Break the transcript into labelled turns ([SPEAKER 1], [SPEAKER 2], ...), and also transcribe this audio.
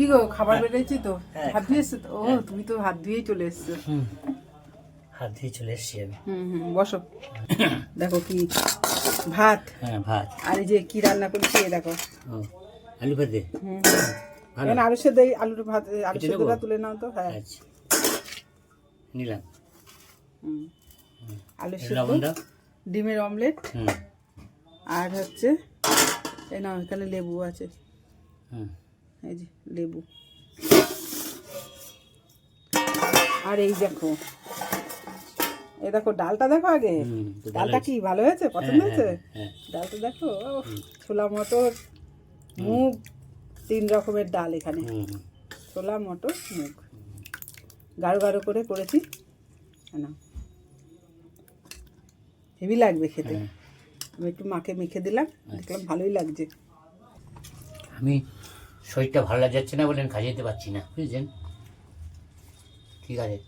[SPEAKER 1] কি গো খাবার বেড়েছি তো?
[SPEAKER 2] হ্যাঁ।
[SPEAKER 1] হাত ধুয়ে এসছো তো? ও তুমি তো হাত ধুয়েই চলে এসছো।
[SPEAKER 2] হুম। হাত দিয়ে চলে এসছি আমি।
[SPEAKER 1] হুম হুম বসো। দেখো কি ভাত।
[SPEAKER 2] হ্যাঁ ভাত।
[SPEAKER 1] আর এই যে কি রান্না করেছি দেখো।
[SPEAKER 2] আলু ভাতে?
[SPEAKER 1] হুম
[SPEAKER 2] ভালো?
[SPEAKER 1] আলু সেদ্ধ আলুর ভাত আলু সেদ্ধটা তুলে নাও তো হ্যাঁ।
[SPEAKER 2] আচ্ছা। নিলাম।
[SPEAKER 1] হুম। আলু সেদ্ধ ডিমের অমলেট।
[SPEAKER 2] হুম।
[SPEAKER 1] আর হচ্ছে এই নাও এখানে লেবু আছে।
[SPEAKER 2] হুম।
[SPEAKER 1] এই যে লেবু। আর এই দেখো এই দেখো ডালটা দেখো আগে। ডালটা কি ভালো হয়েছে? পছন্দ হয়েছে?
[SPEAKER 2] হ্যাঁ
[SPEAKER 1] ডালটা দেখো ছোলা মটর মুগ তিন রকমের ডাল এখানে। ছোলা মটর মুগ। গাঢ় গাঢ় করে করেছি। না। হেভি লাগবে খেতে।
[SPEAKER 2] হ্যাঁ।
[SPEAKER 1] আমি একটু মাকে মেখে দিলাম দেখলাম ভালোই লাগছে।
[SPEAKER 2] আমি শরীরটা ভালো যাচ্ছে না বলেন খাইয়ে যেতে পারছি না বুঝলেন ঠিক আছে।